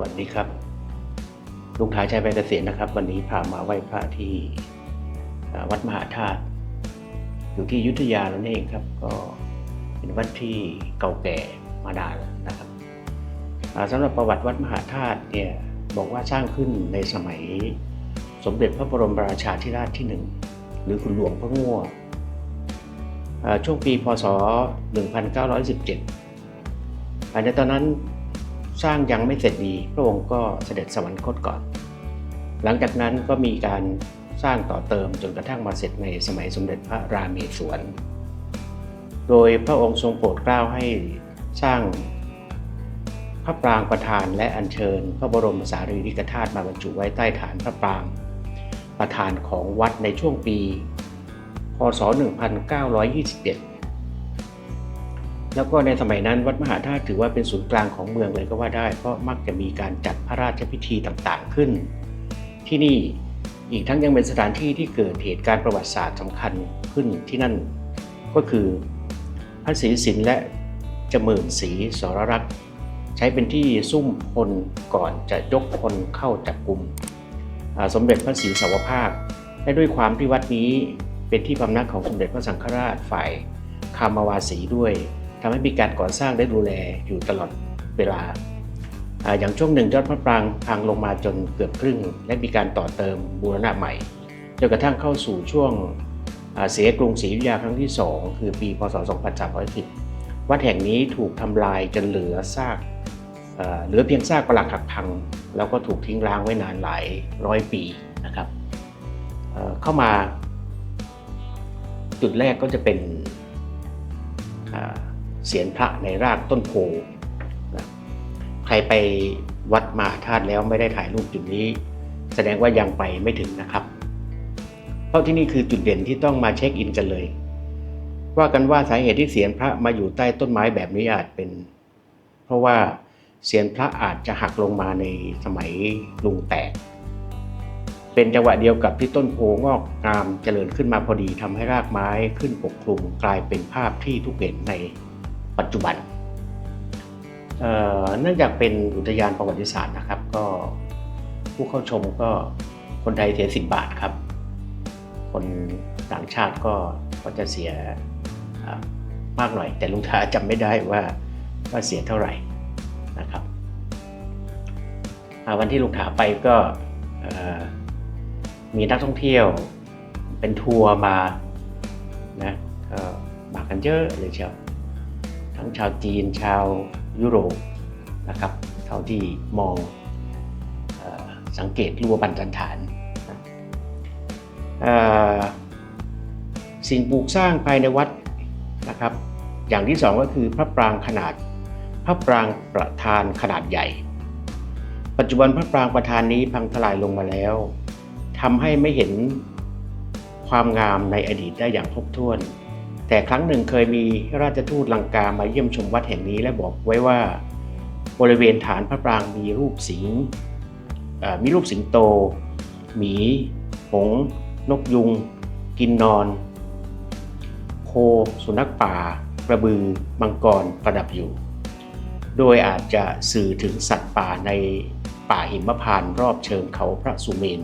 วัสดีครับ ลุงท้ายชัยไปเกษตรนะครับ วันนี้พามาไหว้พระที่วัดมหาธาตุอยู่ที่ยุทธยานั่นเองครับ ก็เป็นวัดที่เก่าแก่มานานนะครับสำหรับประวัติวัดมหาธาตุเนี่ยบอกว่าสร้างขึ้นในสมัยสมเด็จพระบรมราชาธิราชที่หนึ่งหรือคุณหลวงพระงั่วช่วงปีพศ 1917ภายในตอนนั้น สร้างยังไม่เสร็จดี พระองค์ก็เสด็จสวรรคตก่อน หลังจากนั้นก็มีการสร้างต่อเติมจนกระทั่งมาเสร็จในสมัยสมเด็จพระรามเมศวรโดยพระองค์ทรงโปรดเกล้าให้สร้างพระปรางประธานและอัญเชิญ พระบรมสารีริกธาตุมาบรรจุไว้ใต้ฐานพระปรางประธานของวัดในช่วงปี พศ 1927 แล้วก็ในสมัยนั้นวัดมหาธาตุถือว่าเป็นศูนย์กลางของเมืองเลยก็ว่าได้ เพราะมักจะมีการจัดพระราชพิธีต่างๆขึ้น ที่นี่อีกทั้งยังเป็นสถานที่ที่เกิดเหตุการณ์ประวัติศาสตร์สำคัญขึ้นที่นั่น ก็คือพระศรีสินและจมื่นศรีสรรักษ์ใช้เป็นที่ซุ่มพลก่อนจะยกพลเข้าจับกลุ่มสมเด็จพระศรีสวภาคและด้วยความที่วัดนี้เป็นที่พำนักของสมเด็จพระสังฆราชฝ่ายคามาวาสีด้วย ทำให้มีการก่อสร้างได้ดูแลอยู่ตลอดเวลา อย่างช่วงหนึ่งยอดพระปรางพังลงมาจนเกือบครึ่ง และมีการต่อเติมบูรณะใหม่จนกระทั่งเข้าสู่ช่วงเสียกรุงศรีอยุธยาครั้งที่ 2 คือปีพศ 2310 วัดแห่งนี้ถูกทำลายจนเหลือซากเหลือเพียงซากปรักหักพัง แล้วก็ถูกทิ้งร้างไว้นานหลายร้อยปีนะครับเเข้ามา จุดแรกก็จะเป็น เสียนพระในรากต้นโพนะใครไปวัดมาธาตุแล้วไม่ได้ถ่ายรูปจุดนี้ แสดงว่ายังไปไม่ถึงนะครับ เพราะที่นี่คือจุดเด่นที่ต้องมาเช็คอินกันเลย ว่ากันว่าสาเหตุที่เสียนพระมาอยู่ใต้ต้นไม้แบบนี้อาจเป็น เพราะว่าเสียนพระอาจจะหักลงมาในสมัยลุงแตก เป็นจังหวะเดียวกับที่ต้นโพงอกงามเจริญขึ้นมาพอดีทำให้รากไม้ขึ้นปกคลุมกลายเป็นภาพที่ทุกเห็นใน ปัจจุบันเนื่องจากเป็นอุทยานประวัติศาสตร์นะครับ ก็ผู้เข้าชมก็คนไทยเสียสิบบาทครับ คนต่างชาติก็ก็จะเสียมากหน่อย แต่ลุงทาจำไม่ได้ว่าว่าเสียเท่าไหร่นะครับวันที่ลุงถาไปก็มีนักท่องเที่ยวเป็นทัวร์มานะก็มากันเยอะเลยเชียว ทั้งชาวจีน ชาวยุโรปนะครับเท่าที่มองสังเกตรูปบันจันฐานสิ่งปลูกสร้างภายในวัดนะครับ อย่างที่สองก็คือพระปรางขนาด พระปรางประธานขนาดใหญ่ ปัจจุบันพระปรางประธานนี้พังทลายลงมาแล้วทำให้ไม่เห็นความงามในอดีตได้อย่างครบถ้วน แต่ครั้งหนึ่งเคยมีราชทูตลังกามาเยี่ยมชมวัดแห่งนี้และบอกไว้ว่า บริเวณฐานพระปรางมีรูปสิงมีรูปสิงโต หมีหงนกยุง กินนอน โค สุนัขป่า กระบือ มังกรประดับอยู่ โดยอาจจะสื่อถึงสัตว์ป่าในป่าหิมพานต์รอบเชิงเขาพระสุเมน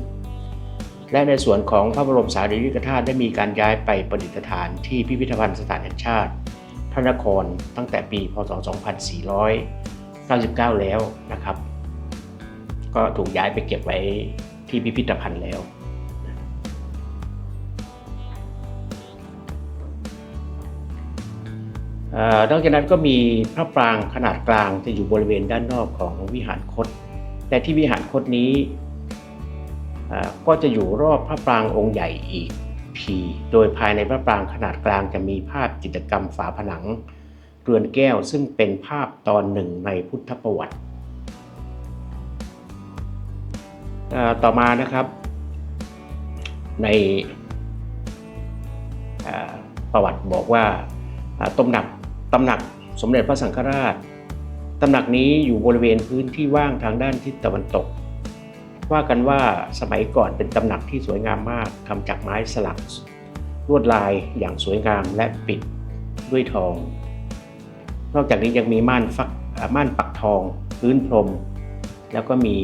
และในส่วนของพระบรมสารีริกธาตุได้มีการย้ายไปประดิษฐานที่พิพิธภัณฑ์สถานแห่งชาติ พระนครตั้งแต่ปีพศ 2499 แล้วนะครับ ก็ถูกย้ายไปเก็บไว้ที่พิพิธภัณฑ์แล้วอนอกจากนั้นก็มีพระปรางขนาดกลางจะอยู่บริเวณด้านนอกของวิหารคต แต่ที่วิหารคตนี้ ก็จะอยู่รอบพระปรางองค์ใหญ่อีกทีโดยภายในพระปรางขนาดกลางจะมีภาพจิตรกรรมฝาผนัง เรือนแก้วซึ่งเป็นภาพตอนหนึ่งในพุทธประวัติ ต่อมานะครับ ในประวัติบอกว่าอ่าตำหนักตำหนักสมเด็จพระสังฆราชตำหนักนี้อยู่บริเวณพื้นที่ว่างทางด้านทิศตะวันตก ว่ากันว่าสมัยก่อนเป็นตำหนักที่สวยงามมากทำจากไม้สลักลวดลายอย่างสวยงามและปิดด้วยทอง นอกจากนี้ยังมีม่านฟักม่านปักทอง พื้นพรม แล้วก็มี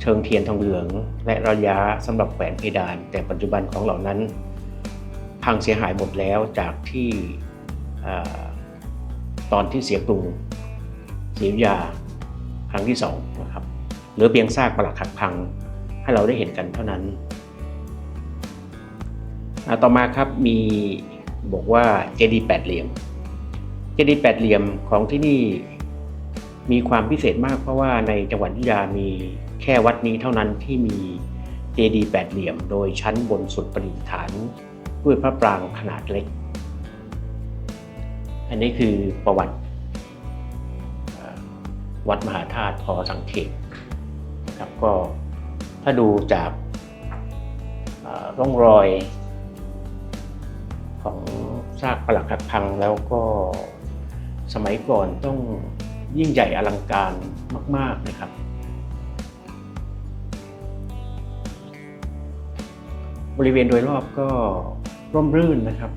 เชิงเทียนทองเหลือง และระยะสำหรับแขวนเพดาน แต่ปัจจุบันของเหล่านั้น พังเสียหายหมดแล้วจากที่อตอนที่เสียกรุงศรีอยุธยาครั้งที่สอง นะครับเหลือเพียงซากปรักหักพัง ให้เราได้เห็นกันเท่านั้น ต่อมาครับมีบอกว่าเจดีย์แปดเหลี่ยม เจดีย์แปดเหลี่ยมของที่นี่มีความพิเศษมากเพราะว่าในจังหวัดยุธยามีแค่วัดนี้เท่านั้นที่มีเจดีย์แปดเหลี่ยม โดยชั้นบนสุดประดิษฐานด้วยพระปรางขนาดเล็ก อันนี้คือประวัติวัดมหาธาตุพอสังเขต นะครับ ก็ถ้าดูจากร่องรอยของซากปรักหักพังแล้วก็สมัยก่อนต้องยิ่งใหญ่อลังการมาก ๆนะครับ บริเวณโดยรอบก็ร่มรื่นนะครับ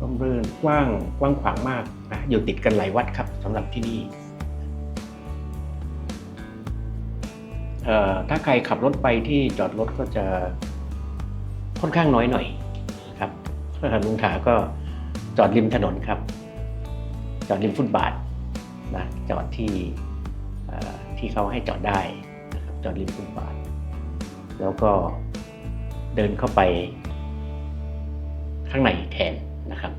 ร่มรื่นกว้างกว้างขวางมากนะอยู่ติดกันหลายวัดครับสำหรับที่นี่ ถ้าใครขับรถไปที่จอดรถก็จะค่อนข้างน้อยหน่อยนะครับลุงถาก็จอดริมถนนครับ จอดริมฟุตบาทนะจอดที่ที่เขาให้จอดได้นะครับจอดริมฟุตบาท แล้วก็เดินเข้าไปข้างในแทนนะครับ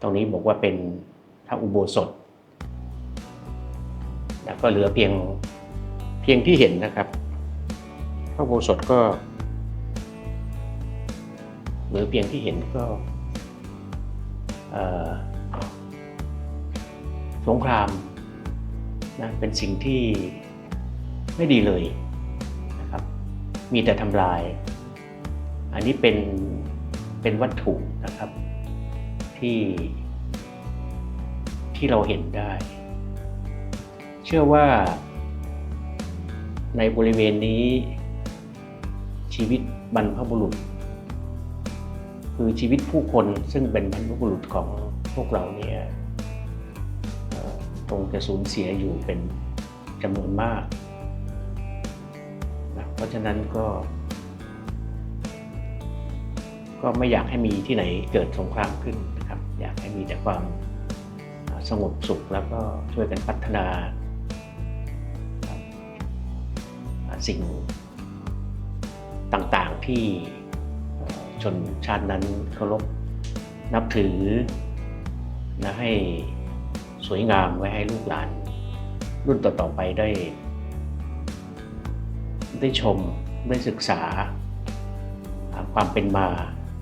ตรงนี้บอกว่าเป็นพระอุโบสถ แล้วก็เหลือเพียง พียงที่เห็นนะครับพระโบสถก็หรือเพียงที่เห็นก็สงครามนะเป็นสิ่งที่ไม่ดีเลยนะครับ มีแต่ทำลาย อันนี้เป็นเป็นวัตถุนะครับที่ที่เราเห็นได้ เชื่อว่า ในบริเวณนี้ ชีวิตบรรพบุรุษ คือชีวิตผู้คนซึ่งเป็นบรรพบุรุษของพวกเราเนี่ยคงจะสูญเสียอยู่เป็นจำนวนมากนะเพราะฉะนั้นก็ ก็ไม่อยากให้มีที่ไหนเกิดสงครามขึ้นนะครับ อยากให้มีแต่ความสงบสุขแล้วก็ช่วยกันพัฒนา สิ่งต่างๆที่ชนชาตินั้นเคารพนับถือนะให้สวยงามไว้ให้ลูกหลาน รุ่นต่อๆไปได้ ได้ชมได้ศึกษาอ่าความเป็นมา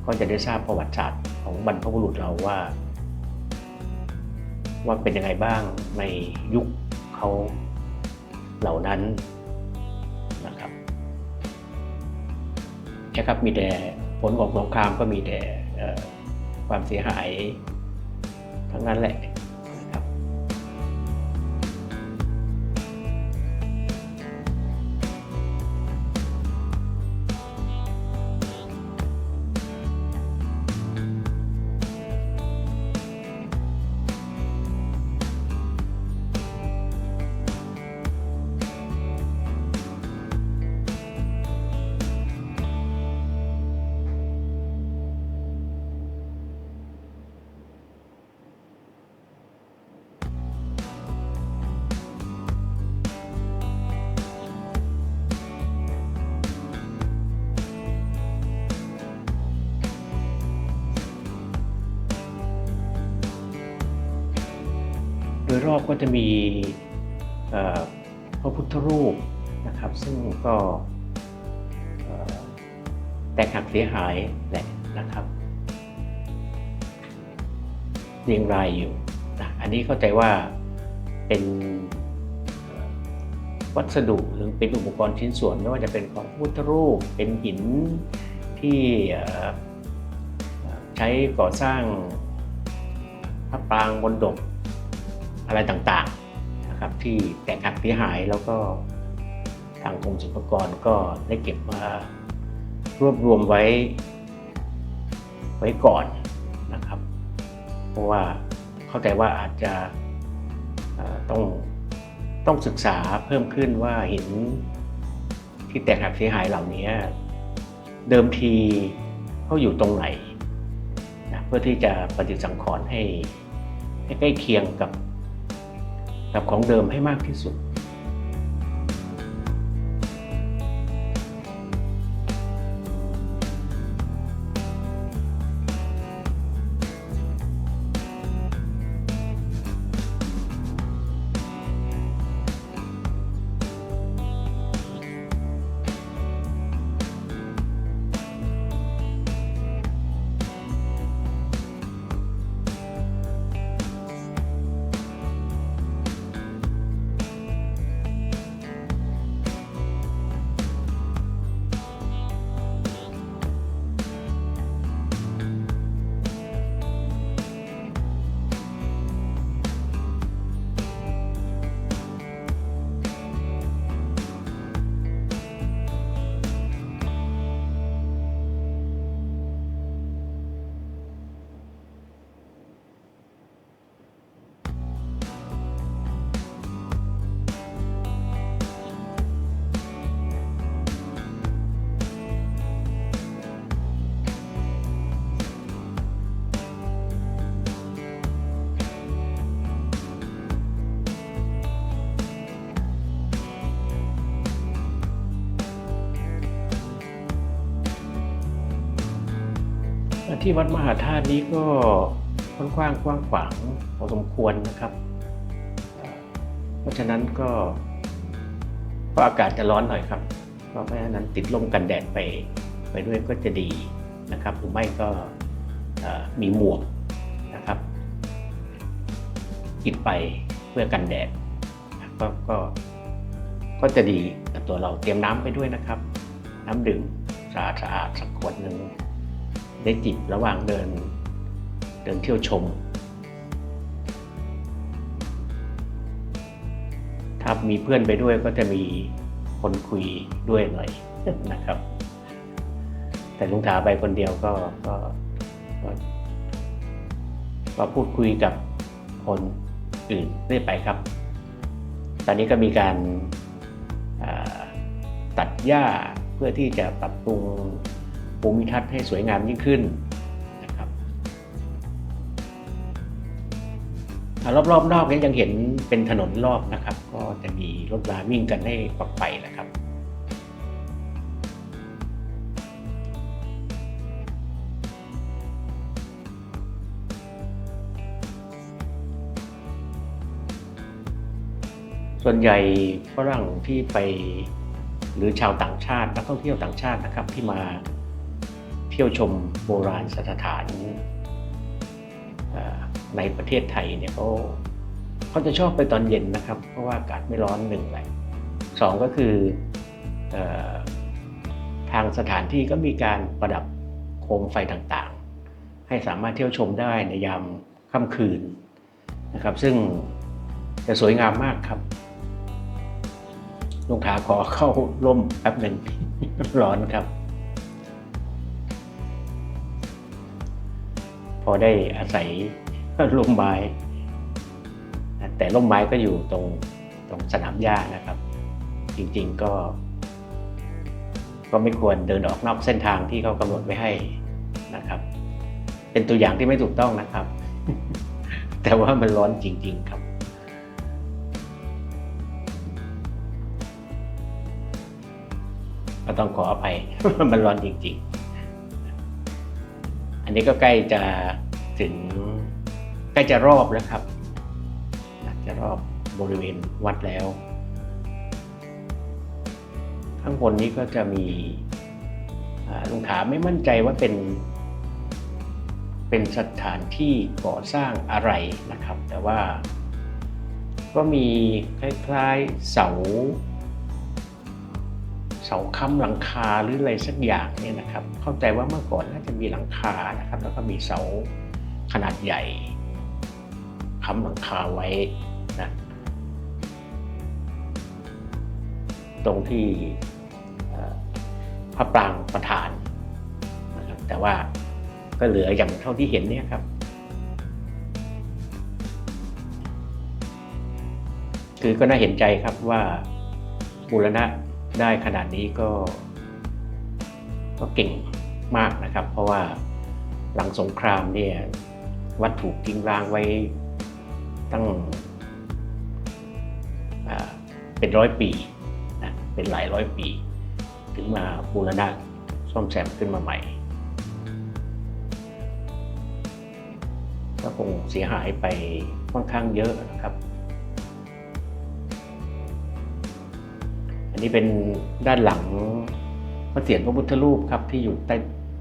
ก็จะได้ทราบประวัติศาสตร์ของบรรพบุรุษเราว่า ว่าเป็นยังไงบ้างในยุคเขาเหล่านั้น นะครับนะครับมีแต่ผลของสงครามก็มีแต่ความเสียหายทั้งนั้นแหละ รอบก็จะมีพระพุทธรูปนะครับ ซึ่งก็แตกหักเสียหายแหละนะครับเรียงรายอยู่นะอันนี้เข้าใจว่าเป็นวัสดุหรือเป็นอุปกรณ์ชิ้นส่วนไม่ว่าจะเป็นของพุทธรูป เป็นหินที่ใช้ก่อสร้างพระปรางบนดก อะไรต่างๆนะครับที่แตกหักเสียหายแล้วก็ทางกรมศิลปากรก็ได้เก็บมารวบรวมไว้ไว้ก่อนนะครับ เพราะว่าเข้าใจว่าอาจจะต้องต้องศึกษาเพิ่มขึ้นว่าหินที่แตกหักเสียหายเหล่านี้เดิมทีเขาอยู่ตรงไหนนะเพื่อที่จะปฏิสังขรณ์ให้ให้ใกล้เคียงกับ กับของเดิมให้มากที่สุด ที่วัดมหาธาตุนี้ก็ค่อนข้างกว้างขวางพอสมควรนะครับ เพราะฉะนั้นก็ก็อากาศจะร้อนหน่อยครับ เพราะฉะนั้นติดลมกันแดดไปไปด้วยก็จะดีนะครับหรือไม่ก็มีหมวกนะครับปิดไปเพื่อกันแดดก็ก็ก็จะดีกับตัวเราเตรียมน้ำไปด้วยนะครับ น้ำดื่มสะอาดสะอาดสักขวดหนึ่ง ได้จิบระหว่างเดิน เดินเที่ยวชม ถ้ามีเพื่อนไปด้วยก็จะมีคนคุยด้วยหน่อยนะครับ แต่ลุงถาไปคนเดียวก็ก็ก็พูดคุยกับคนอื่นได้ไปครับ ตอนนี้ก็มีการาตัดหญ้าเพื่อที่จะปรับปรุง ภูมิทัศน์ให้สวยงามยิ่งขึ้นนะครับอ่ารอบๆนอกนี้ยังเห็นเป็นถนนรอบนะครับ ก็จะมีรถราวิ่งกันให้ปลอดภัยนะครับส่วนใหญ่ฝรั่งที่ไปหรือชาวต่างชาตินักท่องเที่ยวต่างชาตินะครับที่มา เที่ยวชมโบราณสถานในประเทศไทยเนี่ยเขาเขาจะชอบไปตอนเย็นนะครับ เพราะว่าอากาศไม่ร้อนหนึ่งเลยสองก็คือออทางสถานที่ก็มีการประดับโคมไฟต่างๆ ให้สามารถเที่ยวชมได้ในยามค่ำคืนนะครับ ซึ่งจะสวยงามมากครับลุงขาขอเข้าร่มแป๊บหนึ่งร้อนครับ พอได้อาศัยร่มไม้แต่ร่มไม้ก็อยู่ตรงตรงสนามหญ้านะครับ จริงๆก็ ก็ไม่ควรเดินออกนอกเส้นทางที่เขากำหนดไว้ให้นะครับ เป็นตัวอย่างที่ไม่ถูกต้องนะครับ แต่ว่ามันร้อนจริง ๆครับก็ต้องขออภัยมันร้อนจริง ๆ นี้ก็ใกล้จะถึงใกล้จะรอบแล้วครับ จะรอบบริเวณวัดแล้ว ข้างบนนี้ก็จะมีลุงถามไม่มั่นใจว่าเป็น เป็นสถานที่ก่อสร้างอะไรนะครับ แต่ว่าก็มีคล้ายๆเสา เสาค้ำหลังคาหรืออะไรสักอย่างเนี่ยนะครับ เข้าใจว่าเมื่อก่อนน่าจะมีหลังคานะครับ แล้วก็มีเสาขนาดใหญ่ค้ำหลังคาไว้นะตรงที่พระปรางประธานนะครับแต่ว่าก็เหลืออย่างเท่าที่เห็นเนี่ยครับ คือก็น่าเห็นใจครับว่าบูรณะ ได้ขนาดนี้ก็ ก็เก่งมากนะครับ เพราะว่าหลังสงครามเนี่ยวัดถูกทิ้งร้างไว้ตั้งเป็นร้อยปีนะเป็นหลายร้อยปี ถึงมาบูรณะซ่อมแซมขึ้นมาใหม่ก็คงเสียหายไปค่อนข้างเยอะนะครับ อันนี้เป็นด้านหลังพระเศียรพระพุทธรูปครับที่อยู่ใต้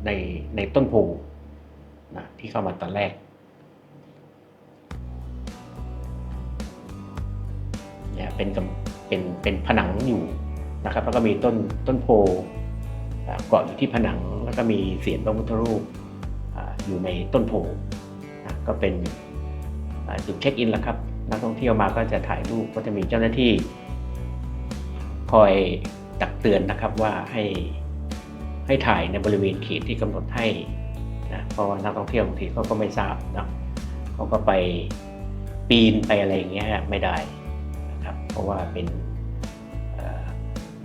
ในในต้นโพนะที่เข้ามาตอนแรก เนี่ยเป็นเป็นเป็นผนังอยู่นะครับ แล้วก็มีต้นต้นโพเกาะอยู่ที่ผนังแล้วก็มีเสียรพระพุทธรูปออยู่ในต้นโพนะก็เป็นจุดเช็คอินแล้วครับ นักท่องเที่ยวมาก็จะถ่ายรูปก็จะมีเจ้าหน้าที่ คอยตักเตือนนะครับว่าให้ให้ถ่ายในบริเวณเขตที่กำหนดให้นะเพราะว่านักท่องเที่ยวบางทีเขาก็ไม่ทราบนะเขาก็ไปปีนไปอะไรอย่างเงี้ยไม่ได้นะครับเพราะว่าเป็น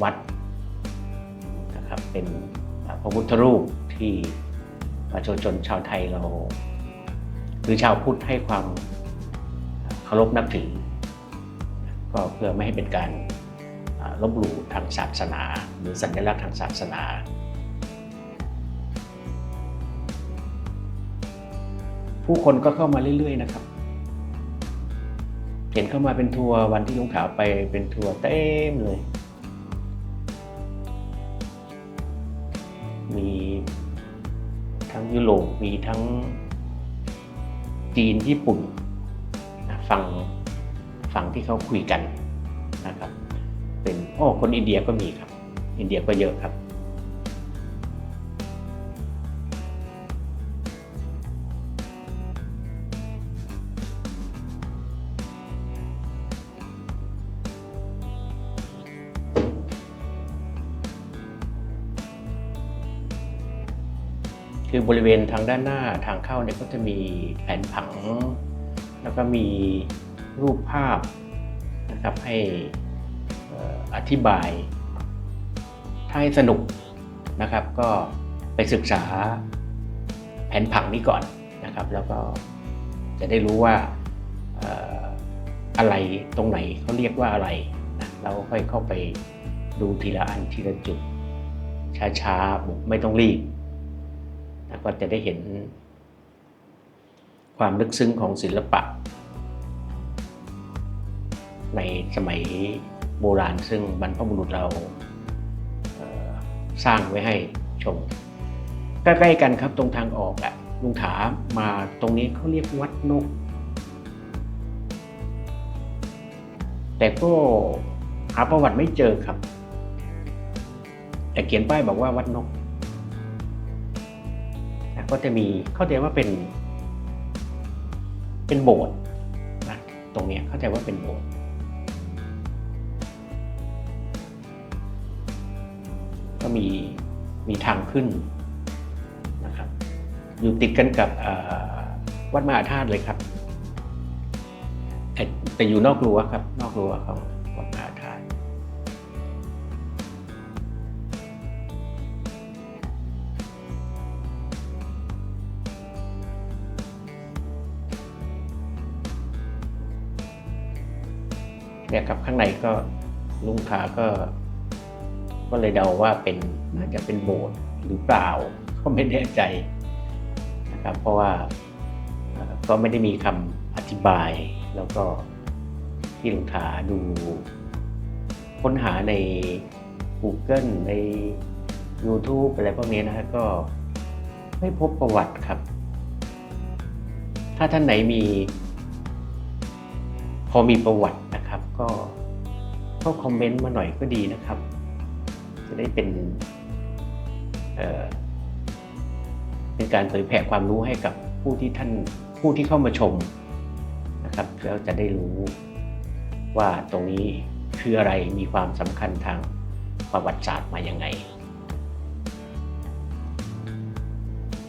วัดนะครับเป็นพระพุทธรูปที่ประชาชนชาวไทยเรา หรือชาวพุทธให้ความเคารพนับถือ ก็เพื่อไม่ให้เป็นการ ลบหลู่ทางศาสนา หรือสัญลักษณ์ทางศาสนา ผู้คนก็เข้ามาเรื่อยๆนะครับ เห็นเข้ามาเป็นทัวร์วันที่ลุงขาวไปเป็นทัวร์เต็มเลย มีทั้งยุโรปมีทั้งจีนญี่ปุ่นฟังฟังที่เขาคุยกัน โอ้คนอินเดียก็มีครับ อินเดียก็เยอะครับ คือบริเวณทางด้านหน้าทางเข้าเนี่ยก็จะมีแผนผัง แล้วก็มีรูปภาพนะครับให้ อธิบาย ถ้าให้สนุกนะครับ ก็ไปศึกษาแผนผังนี้ก่อนนะครับ แล้วก็จะได้รู้ว่าอะไรตรงไหนเขาเรียกว่าอะไรนะเราค่อยเข้าไปดูทีละอันทีละจุด ช้าๆไม่ต้องรีบนะก็จะได้เห็นความลึกซึ้งของศิลปะ ในสมัย โบราณซึ่งบรรพบุรุษเราสร้างไว้ให้ชม ใกล้ๆกันครับตรงทางออกอะลุงถามาตรงนี้เขาเรียกวัดนก แต่ก็หาประวัติไม่เจอครับ แต่เขียนป้ายบอกว่าวัดนก ก็จะมีเข้าใจว่าเป็น เป็นโบสถ์นะตรงนี้เข้าใจว่าเป็นโบสถ์ ก็มีมีทางขึ้นนะครับอยู่ติดกันกับวัดมหาธาตุเลยครับแต่แต่อยู่นอกรั้วครับ นอกรั้วของวัดมหาธาตุเนี่ยครับข้างในก็ลุงขาก็ ก็เลยเดาว่าเป็นน่าจะเป็นโบสถ์หรือเปล่าก็ไม่แน่ใจนะครับ เพราะว่าก็ไม่ได้มีคำอธิบาย แล้วก็ที่หลวงตาดูค้นหาใน Google ใน YouTube อะไรพวกนี้นะฮะก็ไม่พบประวัติครับ ถ้าท่านไหนมี พอมีประวัตินะครับ ก็ก็คอมเมนต์มาหน่อยก็ดีนะครับ จะได้เป็นเป็นการเผยแผ่ความรู้ให้กับผู้ที่ท่านผู้ที่เข้ามาชมนะครับแล้วจะได้รู้ว่าตรงนี้คืออะไรมีความสำคัญทางประวัติศาสตร์มาอย่างไง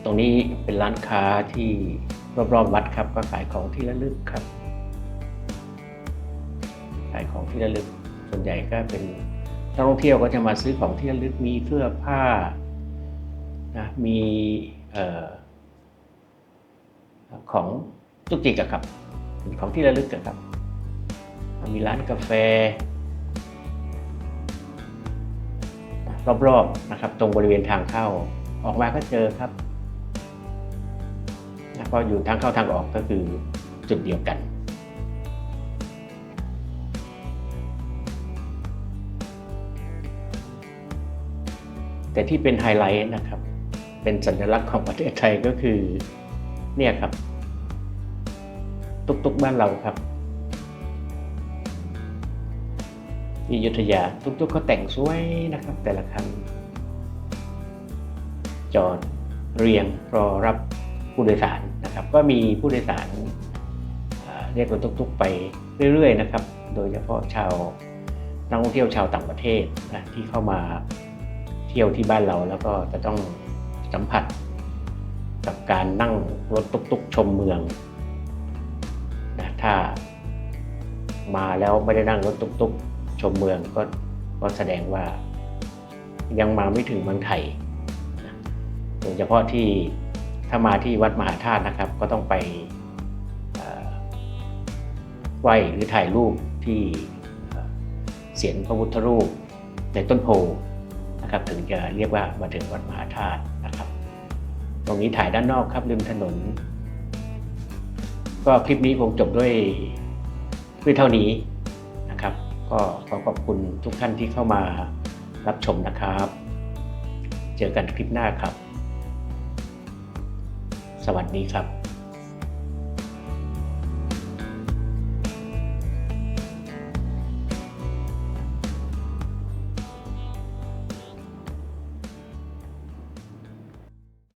ตรงนี้เป็นร้านค้าที่รอบๆวัดครับ ก็ขายของที่ระลึกครับ ขายของที่ระลึกส่วนใหญ่ก็เป็น นักท่องเที่ยวก็จะมาซื้อของที่ระลึกมีเสื้อผ้านะมีออของจุกจิกอะครับของที่ระลึกอะครับ มีร้านกาแฟ รอบๆนะครับ ตรงบริเวณทางเข้าออกมาก็เจอครับนะเพราะอยู่ทางเข้าทางออกก็คือจุดเดียวกัน แต่ที่เป็นไฮไลท์นะครับ เป็นสัญลักษณ์ของประเทศไทยก็คือเนี่ยครับ ตุกๆบ้านเราครับที่ยุธยาทุกๆก็แต่งสวยนะครับ แต่ละคันจอดเรียงรอรับผู้โดยสารนะครับ ก็มีผู้โดยสารเรียกรถตุกๆไปเรื่อยๆนะครับ โดยเฉพาะชาวนักท่องเที่ยวชาวต่างประเทศนะที่เข้ามา เที่ยวที่บ้านเราแล้วก็จะต้องสัมผัสกับการนั่งรถตุ๊กๆชมเมืองนะถ้ามาแล้วไม่ได้นั่งรถตุ๊กๆชมเมืองก็ก็แสดงว่ายังมาไม่ถึงเมืองไทยโดยเฉพาะที่ถ้ามาที่วัดมหาธาตุนะครับ ก็ต้องไปไหว้หรือถ่ายรูปที่เอ่อเสียนพระพุทธรูปในต้นโพ นะครับถึงจะเรียกว่ามาถึงวัดมหาธาตุนะครับ ตรงนี้ถ่ายด้านนอกครับริมถนน ก็คลิปนี้คงจบด้วยด้วยเท่านี้นะครับ ก็ขอขอบคุณทุกท่านที่เข้ามารับชมนะครับ เจอกันคลิปหน้าครับ สวัสดีครับ